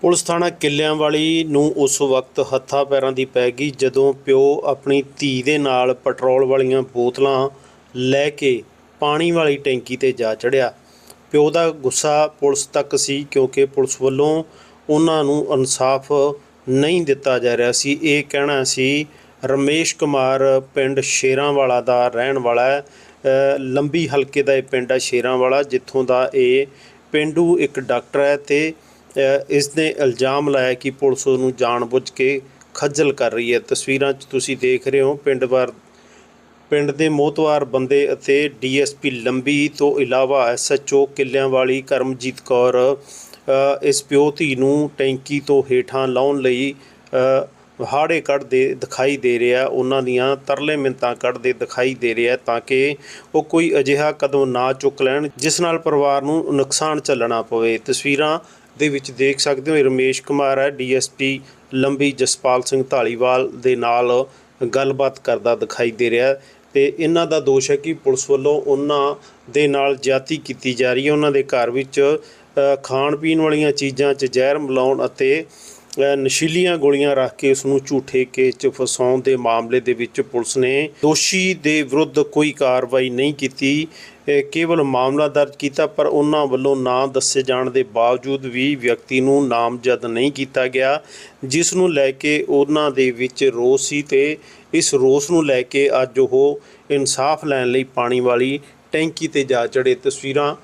Police ਥਾਣਾ ਕਿੱਲਿਆਂ ਵਾਲੀ ਨੂੰ ਉਸ ਵਕਤ ਹੱਥਾਂ ਪੈਰਾਂ ਦੀ ਪੈ ਗਈ ਜਦੋਂ ਪਿਓ ਆਪਣੀ ਧੀ ਦੇ ਨਾਲ ਪੈਟਰੋਲ ਵਾਲੀਆਂ ਬੋਤਲਾਂ ਲੈ ਕੇ ਪਾਣੀ ਵਾਲੀ ਟੈਂਕੀ ਤੇ ਜਾ ਚੜਿਆ। ਪਿਓ ਦਾ ਗੁੱਸਾ ਪੁਲਿਸ ਤੱਕ ਸੀ ਕਿਉਂਕਿ ਪੁਲਿਸ ਵੱਲੋਂ ਉਹਨਾਂ ਨੂੰ ਇਨਸਾਫ ਨਹੀਂ ਦਿੱਤਾ ਜਾ ਰਿਹਾ ਸੀ। ਇਹ ਕਹਿਣਾ ਸੀ, ਰਮੇਸ਼ ਕੁਮਾਰ ਪਿੰਡ ਸ਼ੇਰਾਂਵਾਲਾ ਦਾ ਰਹਿਣ ਵਾਲਾ ਹੈ। ਲੰਬੀ ਹਲਕੇ ਦਾ ਇਹ ਪਿੰਡ ਹੈ ਸ਼ੇਰਾਂਵਾਲਾ, ਜਿੱਥੋਂ ਦਾ ਇਹ ਪਿੰਡੂ ਇੱਕ ਡਾਕਟਰ ਹੈ ਤੇ ਇਸ ਨੇ ਇਲਜ਼ਾਮ ਲਾਇਆ ਕਿ ਪੁਲਿਸ ਨੂੰ ਜਾਣਬੁੱਝ ਕੇ ਖੱਜਲ ਕਰ ਰਹੀ ਹੈ। ਤਸਵੀਰਾਂ 'ਚ ਤੁਸੀਂ ਦੇਖ ਰਹੇ ਹੋ, ਪਿੰਡ ਵਾਰ, ਪਿੰਡ ਦੇ ਮੋਤਵਾਰ ਬੰਦੇ ਅਤੇ ਡੀਐਸਪੀ ਲੰਬੀ ਤੋਂ ਇਲਾਵਾ ਐਸਐਚਓ ਕਿੱਲਿਆਂ ਵਾਲੀ ਕਰਮਜੀਤ ਕੌਰ ਇਸ ਪਿਓ ਧੀ ਨੂੰ ਟੈਂਕੀ ਤੋਂ ਹੇਠਾਂ ਲਾਉਣ ਲਈ ਹਾੜੇ ਕੱਢਦੇ ਦਿਖਾਈ ਦੇ ਰਿਹਾ। ਉਹਨਾਂ ਦੀਆਂ ਤਰਲੇ ਮਿੰਤਾਂ ਕੱਢਦੇ ਦਿਖਾਈ ਦੇ ਰਿਹਾ ਤਾਂ ਕਿ ਉਹ ਕੋਈ ਅਜਿਹਾ ਕਦਮ ਨਾ ਚੁੱਕ ਲੈਣ, ਜਿਸ ਨਾਲ ਪਰਿਵਾਰ ਨੂੰ ਨੁਕਸਾਨ ਝੱਲਣਾ ਪਵੇ। ਤਸਵੀਰਾਂ ਦੇ ਵਿੱਚ ਦੇਖ ਸਕਦੇ ਹੋ ਰਮੇਸ਼ ਕੁਮਾਰ ਹੈ, ਡੀਐਸਪੀ ਲੰਬੀ ਜਸਪਾਲ ਸਿੰਘ ਢਾਲੀਵਾਲ ਦੇ ਨਾਲ ਗੱਲਬਾਤ ਕਰਦਾ ਦਿਖਾਈ ਦੇ ਰਿਹਾ ਹੈ। ਤੇ ਇਹਨਾਂ ਦਾ ਦੋਸ਼ ਹੈ ਕਿ ਪੁਲਿਸ ਵੱਲੋਂ ਉਹਨਾਂ ਦੇ ਨਾਲ ਜਾਤੀ ਕੀਤੀ ਜਾ ਰਹੀ ਹੈ। ਉਹਨਾਂ ਦੇ ਘਰ ਵਿੱਚ ਖਾਣ ਪੀਣ ਵਾਲੀਆਂ ਚੀਜ਼ਾਂ 'ਚ ਜ਼ਹਿਰ ਮਿਲਾਉਣ ਅਤੇ ਨਸ਼ੀਲੀਆਂ ਗੋਲੀਆਂ ਰੱਖ ਕੇ ਉਸ ਨੂੰ ਝੂਠੇ ਕੇਸ 'ਚ ਫਸਾਉਣ ਦੇ ਮਾਮਲੇ ਦੇ ਵਿੱਚ ਪੁਲਿਸ ਨੇ ਦੋਸ਼ੀ ਦੇ ਵਿਰੁੱਧ ਕੋਈ ਕਾਰਵਾਈ ਨਹੀਂ ਕੀਤੀ। ਕੇਵਲ ਮਾਮਲਾ ਦਰਜ ਕੀਤਾ, ਪਰ ਉਹਨਾਂ ਵੱਲੋਂ ਨਾਂ ਦੱਸੇ ਜਾਣ ਦੇ ਬਾਵਜੂਦ ਵੀ ਵਿਅਕਤੀ ਨੂੰ ਨਾਮਜ਼ਦ ਨਹੀਂ ਕੀਤਾ ਗਿਆ, ਜਿਸ ਨੂੰ ਲੈ ਕੇ ਉਹਨਾਂ ਦੇ ਵਿੱਚ ਰੋਸ ਸੀ ਤੇ ਇਸ ਰੋਸ ਨੂੰ ਲੈ ਕੇ ਅੱਜ ਉਹ ਇਨਸਾਫ ਲੈਣ ਲਈ ਪਾਣੀ ਵਾਲੀ ਟੈਂਕੀ ਤੇ ਜਾ ਚੜੇ ਤਸਵੀਰਾਂ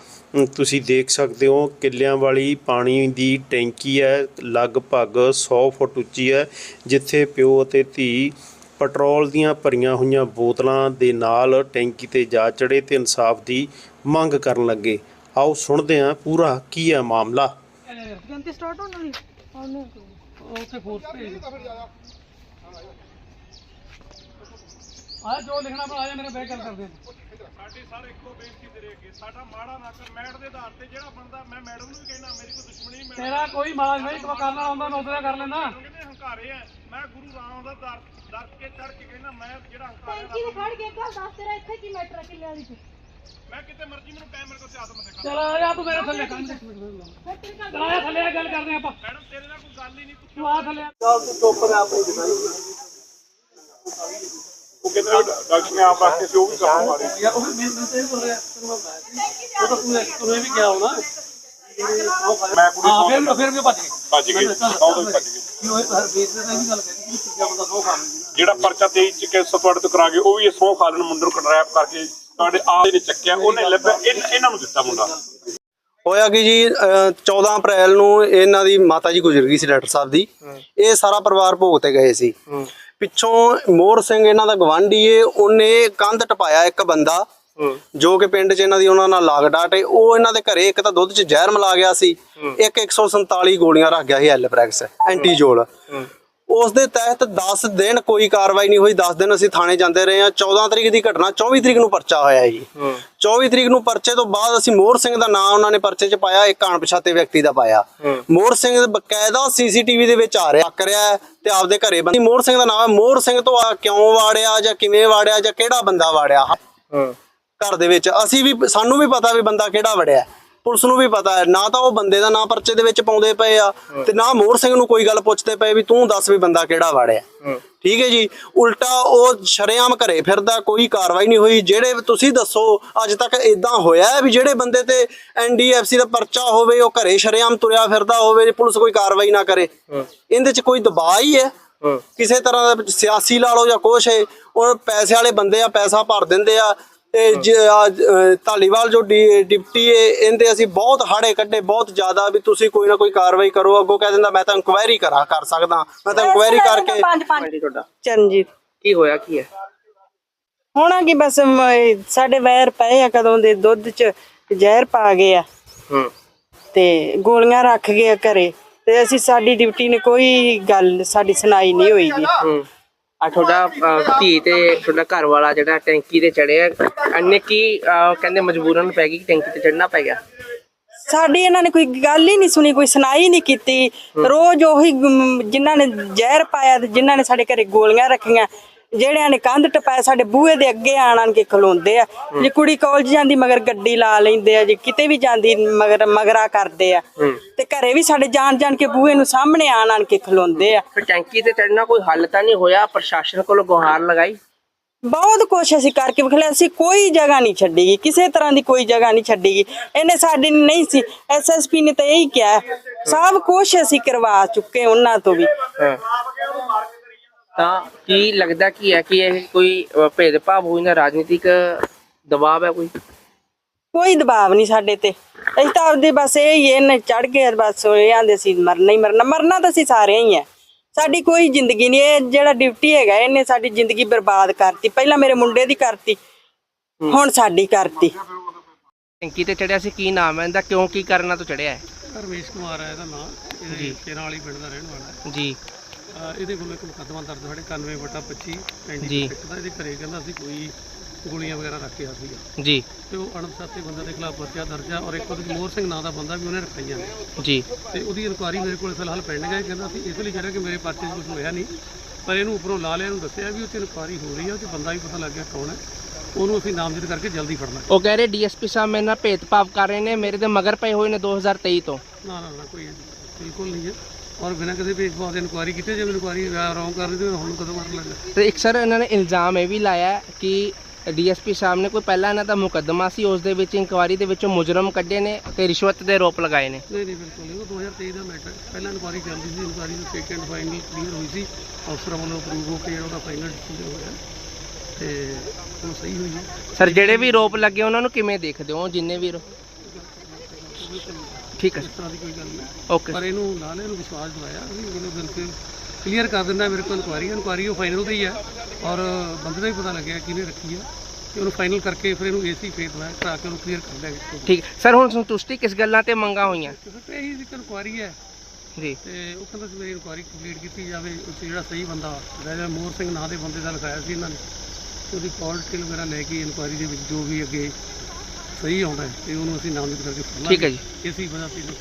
ਤੁਸੀਂ ਦੇਖ ਸਕਦੇ ਹੋ ਕਿੱਲਿਆਂ ਵਾਲੀ ਪਾਣੀ ਦੀ ਟੈਂਕੀ ਹੈ, ਲਗਭਗ 100 ਫੁੱਟ ਉੱਚੀ ਹੈ, ਜਿੱਥੇ ਪਿਓ ਅਤੇ ਧੀ ਪੈਟਰੋਲ ਦੀਆਂ ਭਰੀਆਂ ਹੋਈਆਂ ਬੋਤਲਾਂ ਦੇ ਨਾਲ ਟੈਂਕੀ ਤੇ ਜਾ ਚੜੇ ਤੇ ਇਨਸਾਫ ਦੀ ਮੰਗ ਕਰਨ ਲੱਗੇ। ਆਓ ਸੁਣਦੇ ਹਾਂ ਪੂਰਾ ਕੀ ਹੈ ਮਾਮਲਾ। ਗਿਣਤੀ ਸਟਾਰਟ ਹੋਣ ਵਾਲੀ? ਉੱਥੇ ਫੋਰਸ ਭੇਜ ਆ ਜੋ ਲਿਖਣਾ ਬਣਾ ਆ ਮੇਰੇ ਬੈਗ ਗੱਲ ਕਰਦੇ ਸਾਡੀ ਸਰ ਇੱਕੋ ਬੇਨਤੀ ਤੇਰੇ ਅੱਗੇ ਸਾਡਾ ਮਾੜਾ ਨਾ ਕਰ ਮੈਟ ਦੇ ਆਧਾਰ ਤੇ ਜਿਹੜਾ ਬੰਦਾ ਮੈਂ ਮੈਡਮ ਨੂੰ ਵੀ ਕਹਿਣਾ ਮੇਰੀ ਕੋਈ ਦੁਸ਼ਮਣੀ ਨਹੀਂ ਤੇਰਾ ਕੋਈ ਮਾਲ ਨਹੀਂ ਕੋ ਕਰਨਾ ਹੁੰਦਾ ਮੈਂ ਉਧਰ ਕਰ ਲੈਂਦਾ। ਕਹਿੰਦੇ ਹੰਕਾਰੇ ਆ ਮੈਂ ਗੁਰੂ ਰਾਮ ਦਾ ਦਰ ਦਰ ਕੇ ਚੜ ਕੇ ਕਹਿਣਾ ਮੈਂ ਜਿਹੜਾ ਹੰਕਾਰੇ ਟੈਂਕੀ ਦੇ ਖੜ ਕੇ ਗੱਲ ਦੱਸ ਤੇਰਾ ਇੱਥੇ ਕੀ ਮੈਟਰ ਕਿੱਲੇ ਵਾਲੀ ਚ ਮੈਂ ਕਿਤੇ ਮਰਜ਼ੀ ਮੈਨੂੰ ਟਾਈਮ ਮੇਰੇ ਕੋਲ ਤੇ ਆਦਮ ਦੇਖਾ ਚਲ ਆ ਜਾ ਤੂੰ ਮੇਰੇ ਥੱਲੇ। ਕੰਨ ਫਿਰ ਤੇਰੀ ਗੱਲ ਚਲ ਆ ਜਾ ਥੱਲੇ ਆ ਗੱਲ ਕਰਦੇ ਆਪਾਂ। ਮੈਡਮ ਤੇਰੇ ਨਾਲ ਕੋਈ ਗੱਲ ਹੀ ਨਹੀਂ ਤੂੰ ਆ ਥੱਲੇ। ਆ। ਉਹ ਕਹਿੰਦੇ ਡਾਕਟਰ ਨੇ ਆਪ ਰੱਖ ਕੇ ਸੀ ਉਹ ਵੀ ਕੰਮ ਮਾਰੇ। ਯਾਰ ਉਹ ਮੈਂ ਮੈਂ ਤੇਰੇ ਕੋਲ ਰਿਹਾ ਤੈਨੂੰ ਮੈਂ ਬੁਲਾਇਆ ਸੀ। ਉਹ ਤਾਂ ਤੂੰ ਤੂੰ ਇਹ ਵੀ ਗਿਆ ਹੋਣਾ। ਮੈਂ ਕੁੜੀ ਹਾਂ ਫਿਰ ਫਿਰ ਵੀ ਭੱਜ ਗਏ ਭੱਜ ਗਈ। ਆਉਂਦਾ ਹੀ ਭੱਜ ਗਈ। ਕੀ ਹੋਏ ਪਰ ਬੇਸ ਤੇ ਇਹ ਵੀ ਗੱਲ ਕਹਿੰਦੀ ਕਿ ਤੀਜਾ ਬੰਦਾ ਸੌ ਖਾ ਲੈਂਦਾ। ਜਿਹੜਾ ਪਰਚਾ 23 ਚ ਕੇਸ ਤੁਹਾਡੇ ਤੋਂ ਕਰਾ ਉਹ ਵੀ ਇਹ ਸੌ ਖਾਲਣ ਮੁੰਡੇ ਨੂੰ ਕਨਰੈਪ ਕਰਕੇ ਤੁਹਾਡੇ ਆਪ ਨੇ ਚੱਕਿਆ। ਉਹਨੇ ਲੱਭਿਆ ਇਹਨ- ਨੂੰ ਦਿੱਤਾ ਮੁੰਡਾ। ਹੋਇਆ ਕਿ ਜੀ ਅਹ, 14 ਅਪ੍ਰੈਲ ਨੂੰ ਇਹਨਾਂ ਦੀ ਮਾਤਾ ਜੀ ਗੁਜ਼ਰ ਗਈ ਸੀ ਡਾਕਟਰ ਸਾਹਿਬ ਦੀ। ਇਹ ਸਾਰਾ ਪਰਿਵਾਰ ਭੋਗ ਤੇ ਗਏ ਸੀ। ਪਿੱਛੋਂ ਮੋਹਰ ਸਿੰਘ ਇਹਨਾਂ ਦਾ ਗਵਾਂਢੀ ਏ ਉਹਨੇ ਕੰਧ ਟਪਾਇਆ ਇੱਕ ਬੰਦਾ ਜੋ ਕਿ ਪਿੰਡ 'ਚ ਇਹਨਾਂ ਦੀ ਉਹਨਾਂ ਨਾਲ ਲਾਗ ਡਾਟ ਏ ਉਹ ਇਹਨਾਂ ਦੇ ਘਰੇ ਇੱਕ ਤਾਂ ਦੁੱਧ 'ਚ ਜ਼ਹਿਰ ਮਿਲਾ ਗਿਆ ਸੀ ਇੱਕ 147 ਗੋਲੀਆਂ ਰੱਖ ਗਿਆ ਸੀ ਐਲਪ੍ਰੈਕਸ ਐਂਟੀਜੋਲ। ਉਸ ਦੇ ਤਹਿਤ 10 ਦਿਨ ਕੋਈ ਕਾਰਵਾਈ ਨਹੀਂ ਹੋਈ 10 ਦਿਨ ਅਸੀਂ ਥਾਣੇ ਜਾਂਦੇ ਰਹੇ ਹਾਂ। 14 ਤਰੀਕ ਦੀ ਘਟਨਾ 24 ਤਰੀਕ ਨੂੰ ਪਰਚਾ ਹੋਇਆ ਹੈ। ਜੀ 24 ਤਰੀਕ ਨੂੰ ਪਰਚੇ ਤੋਂ ਬਾਅਦ ਅਸੀਂ ਮੋਹਰ ਸਿੰਘ ਦਾ ਨਾਮ ਉਹਨਾਂ ਨੇ ਪਰਚੇ 'ਚ ਪਾਇਆ ਇੱਕ ਅਣਪਛਾਤੇ ਵਿਅਕਤੀ ਦਾ ਪਾਇਆ। ਮੋਹਰ ਸਿੰਘ ਬਕਾਇਦਾ ਸੀਸੀਟੀਵੀ ਦੇ ਵਿੱਚ ਆ ਰਿਹਾ ਲੱਗ ਰਿਹਾ ਤੇ ਆਪਦੇ ਘਰੇ ਬੰਦੀ। ਮੋਹਰ ਸਿੰਘ ਦਾ ਨਾਮ ਹੈ ਮੋਹਰ ਸਿੰਘ ਤੋਂ ਆ ਕਿਉਂ ਵਾੜਿਆ ਜਾਂ ਕਿਵੇਂ ਵਾੜਿਆ ਜਾਂ ਕਿਹੜਾ ਬੰਦਾ ਵਾੜਿਆ? ਘਰ ਦੇ ਵਿੱਚ। ਅਸੀਂ ਵੀ ਸਾਨੂੰ ਵੀ ਪਤਾ ਵੀ ਬੰਦਾ ਕਿਹੜਾ ਵੜਿਆ। ਪੁਲਿਸ ਨੂੰ ਵੀ ਪਤਾ ਹੈ। ਨਾ ਤਾਂ ਉਹ ਬੰਦੇ ਦਾ ਨਾਂ ਪਰਚੇ ਦੇ ਵਿੱਚ ਪਾਉਂਦੇ ਪਏ ਆ ਤੇ ਨਾ ਮੋਹਰ ਸਿੰਘ ਨੂੰ ਕੋਈ ਗੱਲ ਪੁੱਛਦੇ ਪਏ ਵੀ ਤੂੰ ਦੱਸ ਵੀ ਬੰਦਾ ਕਿਹੜਾ ਵੜਿਆ। ਠੀਕ ਹੈ ਜੀ? ਉਲਟਾ ਉਹ ਸ਼ਰੇਆਮ ਘਰੇ ਫਿਰਦਾ ਕੋਈ ਕਾਰਵਾਈ ਨਹੀਂ ਹੋਈ। ਜਿਹੜੇ ਤੁਸੀਂ ਦੱਸੋ ਅੱਜ ਤੱਕ ਇਦਾਂ ਹੋਇਆ ਹੈ ਵੀ ਜਿਹੜੇ ਬੰਦੇ ਤੇ ਐਨਡੀਐਫਸੀ ਦਾ ਪਰਚਾ ਹੋਵੇ ਉਹ ਘਰੇ ਸ਼ਰੇਆਮ ਤੁਰਿਆ ਫਿਰਦਾ ਹੋਵੇ ਪੁਲਿਸ ਕੋਈ ਕਾਰਵਾਈ ਨਾ ਕਰੇ? ਇਹਦੇ 'ਚ ਕੋਈ ਦਬਾਅ ਹੀ? ਹੈ। ਕਿਸੇ ਤਰ੍ਹਾਂ ਦਾ ਸਿਆਸੀ ਲਾ ਲਓ ਜਾਂ ਕੁਛ ਹੈ ਉਹ ਪੈਸੇ ਵਾਲੇ ਬੰਦੇ ਆ ਪੈਸਾ ਭਰ ਦਿੰਦੇ ਆ ਤੇ ਜ- ਆ, ਅ, ਧਾਲੀਵਾਲ ਜੋ ਡਿਪਟੀ ਹੈ ਇਹਦੇ ਅਸੀਂ ਬਹੁਤ ਹਾੜੇ ਕੱਢੇ ਬਹੁਤ ਜ਼ਿਆਦਾ ਵੀ ਤੁਸੀਂ ਕੋਈ ਨਾ ਕੋਈ ਕਾਰਵਾਈ ਕਰੋ ਅੱਗੋਂ ਕਹਿ ਦਿੰਦਾ ਮੈਂ ਤਾਂ ਇਨਕੁਆਇਰੀ ਕਰਾ ਕਰ ਸਕਦਾ ਮੈਂ ਤਾਂ ਇਨਕੁਆਇਰੀ ਕਰਕੇ ਤੁਹਾਡਾ। ਚਰਨਜੀਤ। ਕੀ ਹੋਇਆ ਕੀ ਹੈ? ਹੋਣਾ ਕੀ ਬਸ ਸਾਡੇ ਵੈਰ ਪਏ ਆ ਕਦੋਂ ਦੇ ਦੁੱਧ ਚ ਜ਼ਹਿਰ ਪਾ ਗਏ ਆ। ਹੂੰ। ਤੇ ਗੋਲੀਆਂ ਰੱਖ ਗਏ ਆ ਘਰੇ। ਤੇ ਅਸੀਂ ਸਾਡੀ ਡਿਊਟੀ ਨੇ ਕੋਈ ਗੱਲ ਸਾਡੀ ਸੁਣਾਈ ਨਹੀਂ ਹੋਈ ਜੀ। ਹੂੰ। ਆ ਤੁਹਾਡਾ ਅਹ, ਧੀ ਤੇ ਤੁਹਾਡਾ ਘਰ ਵਾਲਾ ਜਿਹੜਾ ਟੈਂਕੀ ਤੇ ਚੜਿਆ ਅੰਨੇ ਕੀ ਅਹ, ਕਹਿੰਦੇ ਮਜਬੂਰਨ ਪੈ ਗਈ ਕਿ ਟੈਂਕੀ ਤੇ ਚੜਨਾ ਪੈ ਗਿਆ? ਸਾਡੀ ਇਹਨਾਂ ਨੇ ਕੋਈ ਗੱਲ ਹੀ ਨਹੀਂ ਸੁਣੀ ਕੋਈ ਸੁਣਾਈ ਨਹੀਂ ਕੀਤੀ। ਰੋਜ਼ ਉਹੀ ਗੁੰਮ- ਜਿਨ੍ਹਾਂ ਨੇ ਜ਼ਹਿਰ ਪਾਇਆ ਤੇ ਜਿਨ੍ਹਾਂ ਨੇ ਸਾਡੇ ਘਰੇ ਗੋਲੀਆਂ ਰੱਖੀਆਂ ਜਿਹੜਿਆਂ ਨੇ ਕੰਧ ਟਪਾਇਆ ਸਾਡੇ ਬੂਹੇ ਦੇ ਅੱਗੇ ਆਣ ਆਣ ਕੇ ਖਲੋਂਦੇ ਆ। ਜੇ ਕੁੜੀ ਕਾਲਜ ਜਾਂਦੀ ਮਗਰ ਗੱਡੀ ਲਾ ਲੈਂਦੇ ਆ ਜੇ ਕਿਤੇ ਵੀ ਜਾਂਦੀ ਮਗਰ ਮਗਰਾ ਕਰਦੇ ਆ। ਤੇ ਘਰੇ ਵੀ ਸਾਡੇ ਜਾਣ ਜਾਣ ਕੇ ਬੂਹੇ ਨੂੰ ਸਾਹਮਣੇ ਆਣ ਆਣ ਕੇ ਖਲੋਂਦੇ ਆ। ਫਿਰ ਟੈਂਕੀ ਤੇ ਚੜਨਾ ਕੋਈ ਹੱਲ ਤਾਂ ਨਹੀਂ ਹੋਇਆ? ਪ੍ਰਸ਼ਾਸਨ ਕੋਲੋਂ ਗੁਹਾਰ ਲਗਾਈ? ਬਹੁਤ ਕੁਛ ਅਸੀਂ ਕਰਕੇ ਵਿਖਲਿਆ ਅਸੀਂ ਕੋਈ ਜਗ੍ਹਾ ਨਹੀਂ ਛੱਡੀਗੀ ਕਿਸੇ ਤਰ੍ਹਾਂ ਦੀ ਕੋਈ ਜਗ੍ਹਾ ਨਹੀਂ ਛੱਡੀਗੀ। ਇਹਨੇ ਸਾਡੀ ਨਹੀਂ ਸੀ ਐਸਐਸਪੀ ਨੇ ਤਾਂ ਇਹੀ ਕਿਹਾ। ਸਭ ਕੁਛ ਅਸੀਂ ਕਰਵਾ ਚੁੱਕੇ ਉਹਨਾਂ ਤੋਂ ਵੀ। ਤਾਂ ਕੀ ਲੱਗਦਾ ਕੀ ਹੈ ਕਿ ਇਹ ਕੋਈ ਭੇਦਭਾਵ ਹੋਈ ਨਾ ਰਾਜਨੀਤਿਕ ਦਬਾਅ ਹੈ ਕੋਈ? ਕੋਈ ਦਬਾਅ ਨਹੀਂ ਸਾਡੇ ਤੇ। ਅਸੀਂ ਤਾਂ ਆਪਦੇ ਬਸ ਇਹ ਹੀ ਇਹਨੇ ਚੜ ਗਏ ਬਸ ਇਹ ਆਂਦੇ ਸੀ ਮਰਨਾ ਹੀ ਮਰਨਾ ਮਰਨਾ ਤਾਂ ਅਸੀਂ ਸਾਰੇ ਹੀ ਆ ਸਾਡੀ ਕੋਈ ਜ਼ਿੰਦਗੀ ਨਹੀਂ ਇਹ ਜਿਹੜਾ ਡਿਊਟੀ ਹੈਗਾ ਇਹਨੇ ਸਾਡੀ ਜ਼ਿੰਦਗੀ ਬਰਬਾਦ ਕਰਤੀ। ਪਹਿਲਾਂ ਮੇਰੇ ਮੁੰਡੇ ਦੀ ਕਰਤੀ ਹੁਣ ਸਾਡੀ ਕਰਤੀ। ਟੈਂਕੀ ਤੇ ਚੜਿਆ ਸੀ ਕੀ ਨਾਮ ਹੈ ਇਹਦਾ? ਕਿਉਂ ਕੀ ਕਰਨਾ ਤੋਂ ਚੜਿਆ ਹੈ? ਰਮੇਸ਼ ਕੁਮਾਰ ਹੈ ਇਹਦਾ ਨਾਮ। ਇਹ ਕੇਰਾਂ ਵਾਲੀ ਪਿੰਡ ਦਾ ਰਹਿਣ ਵਾਲਾ ਹੈ। ਜੀ। ਇਹਦੇ ਕੋਲ ਇੱਕ ਮੁਕੱਦਮਾ ਦਰਜ ਸਾਡੇ 91 ਵਟਾ 25 ਜੀ। 95 ਦਾ ਇਹਦੇ ਘਰੇ ਕਹਿੰਦਾ ਸੀ ਕੋਈ ਗੋਲੀਆਂ ਵਗੈਰਾ ਰੱਖ ਕੇ ਆ ਸੀਗਾ। ਜੀ। ਤੇ ਉਹ ਅਣਪਛਾਤੇ ਬੰਦੇ ਦੇ ਖਿਲਾਫ ਪਰਚਾ ਦਰਜ ਆ ਔਰ ਇੱਕ ਉਹਦੇ ਮੋਹਰ ਸਿੰਘ ਨਾਂ ਦਾ ਬੰਦਾ ਵੀ ਉਹਨੇ ਰਖਾਈਆਂ ਨੇ। ਜੀ। ਤੇ ਉਹਦੀ ਇਨਕੁਆਰੀ ਮੇਰੇ ਕੋਲ ਫਿਲਹਾਲ ਪੈਂਡਿੰਗ ਹੈ ਕਹਿੰਦਾ ਸੀ ਇਸ ਲਈ ਜਿਹੜਾ ਕਿ ਮੇਰੇ ਪਰਚੇ 'ਚ ਕੁਝ ਹੋਇਆ ਨਹੀਂ ਪਰ ਇਹਨੂੰ ਉੱਪਰੋਂ ਲਾ ਲਿਆ ਇਹਨੂੰ ਦੱਸਿਆ ਵੀ ਉੱਥੇ ਇਨਕੁਆਰੀ ਹੋ ਰਹੀ ਹੈ ਉਹ 'ਚ ਬੰਦਾ ਵੀ ਪਤਾ ਲੱਗ ਗਿਆ ਕੌਣ ਹੈ। ਉਹਨੂੰ ਅਸੀਂ ਨਾਮਜ਼ਦ ਕਰਕੇ ਜਲਦੀ ਫੜਨਾ। ਉਹ ਕਹਿ ਰਹੇ ਡੀਐਸਪੀ ਸਾਹਿਬ ਮੇਰੇ ਨਾਲ ਭੇਦਭਾਵ ਕਰ ਰਹੇ ਨੇ ਮੇਰੇ ਤੇ ਮਗਰ ਪਏ ਹੋਏ ਨੇ 2023 ਤੋਂ। ਨਾ ਨਾ ਨਾ ਕੋਈ ਬਿਲਕੁਲ ਨਹੀਂ ਹੈ। ਔਰ ਬਿਨਾਂ ਕਿਸੇ ਭੇਦਭਾਵ ਦੇ ਇਨਕੁਆਰੀ ਕੀਤੇ ਜੇ ਇਨਕੁਆਰੀ ਰੌਂਗ ਕਰ ਰਹੀ ਤੇ ਹੁਣ ਕਦੋਂ ਕਰ ਲੈਣਾ ਤੇ ਇੱਕ ਸਰ ਇਹਨਾਂ ਨੇ ਇਲਜ਼ਾਮ ਇਹ ਵੀ ਲਾਇਆ ਕਿ ਡੀਐਸਪੀ ਸਾਹਿਬ ਨੇ ਕੋਈ ਪਹਿਲਾਂ ਇਹਨਾਂ ਦਾ ਮੁਕੱਦਮਾ ਸੀ ਉਸ ਦੇ ਵਿੱਚ ਇਨਕੁਆਰੀ ਦੇ ਵਿੱਚੋਂ ਮੁਜਰਮ ਕੱਢੇ ਨੇ ਤੇ ਰਿਸ਼ਵਤ ਦੇ ਆਰੋਪ ਲਗਾਏ ਨੇ। ਨਹੀਂ ਨਹੀਂ ਬਿਲਕੁਲ ਨਹੀਂ। ਉਹ 2023 ਦਾ ਮੈਟਰ ਪਹਿਲਾਂ ਇਨਕੁਆਰੀ ਚੱਲਦੀ ਸੀ ਇਨਕੁਆਰੀ ਨੂੰ ਸੈਕੰਡ ਫਾਈਨਲ ਕਲੀਅਰ ਹੋਈ ਸੀ। ਅਫਸਰਾਂ ਵੱਲੋਂ ਅਪਰੂਵ ਹੋ ਕੇ ਜਿਹੜਾ ਉਹਦਾ ਫਾਈਨਲ ਡਿਸੀਜਨ ਹੋਇਆ। ਤੇ ਉਹ ਸਹੀ ਹੋਈ ਹੈ। ਸਰ ਜਿਹੜੇ ਵੀ ਆਰੋਪ ਲੱਗੇ ਉਹਨਾਂ ਨੂੰ ਕਿਵੇਂ ਦੇਖਦੇ ਹੋ? ਜਿੰਨੇ ਵੀ ਠੀਕ ਹੈ ਇਸ ਤਰ੍ਹਾਂ ਦੀ ਕੋਈ ਗੱਲ ਨਹੀਂ। ਓਕੇ ਪਰ ਇਹਨੂੰ ਨਾਲ ਇਹਨੂੰ ਵਿਸ਼ਵਾਸ ਦਿਵਾਇਆ ਵੀ ਉਹਨੇ ਬਿਲਕੁਲ ਕਲੀਅਰ ਕਰ ਦਿੰਦਾ ਮੇਰੇ ਕੋਲ ਇਨਕੁਆਰੀ ਇਨਕੁਆਰੀ ਉਹ ਫਾਈਨਲ ਤੇ ਹੀ ਹੈ। ਔਰ ਬੰਦੇ ਦਾ ਵੀ ਪਤਾ ਲੱਗਿਆ ਕਿਹਨੇ ਰੱਖੀ ਹੈ ਤੇ ਉਹਨੂੰ ਫਾਈਨਲ ਕਰਕੇ ਫਿਰ ਇਹਨੂੰ ਏਸੀ ਫੇਰ ਦਵਾਇਆ ਕਰਾ ਕੇ ਉਹਨੂੰ ਕਲੀਅਰ ਕਰ ਦਿਆਂਗੇ ਠੀਕ। ਸਰ ਹੁਣ ਸੰਤੁਸ਼ਟੀ ਕਿਸ ਗੱਲਾਂ ਤੇ ਮੰਗਾ ਹੋਈਆਂ? ਤੇ ਇਹੀ ਇੱਕ ਇਨਕੁਆਰੀ ਹੈ। ਜੀ। ਤੇ ਉਹ ਕਹਿੰਦਾ ਸੀ ਮੇਰੀ ਇਨਕੁਆਰੀ ਕੰਪਲੀਟ ਕੀਤੀ ਜਾਵੇ ਉੱਥੇ ਜਿਹੜਾ ਸਹੀ ਬੰਦਾ ਰਾਜਾ ਮੋਹਰ ਸਿੰਘ ਨਾਂ ਦੇ ਬੰਦੇ ਦਾ ਲਿਖਾਇਆ ਸੀ ਇਹਨਾਂ ਨੇ ਉਹਦੀ ਕਾਲ ਡਿਟੇਲ ਵਗੈਰਾ ਲੈ ਕੇ ਇਨਕੁਆਰੀ ਦੇ ਵਿੱਚ ਜੋ ਵੀ ਅੱਗੇ ਸਹੀ ਆਉਂਦਾ ਹੈ ਤੇ ਉਹਨੂੰ ਅਸੀਂ ਨਾਮਜ਼ਦ ਕਰਕੇ ਫੜਨਾ ਠੀਕ ਹੈ ਜੀ। ਇਸੇ ਵਜ੍ਹਾ ਤੋਂ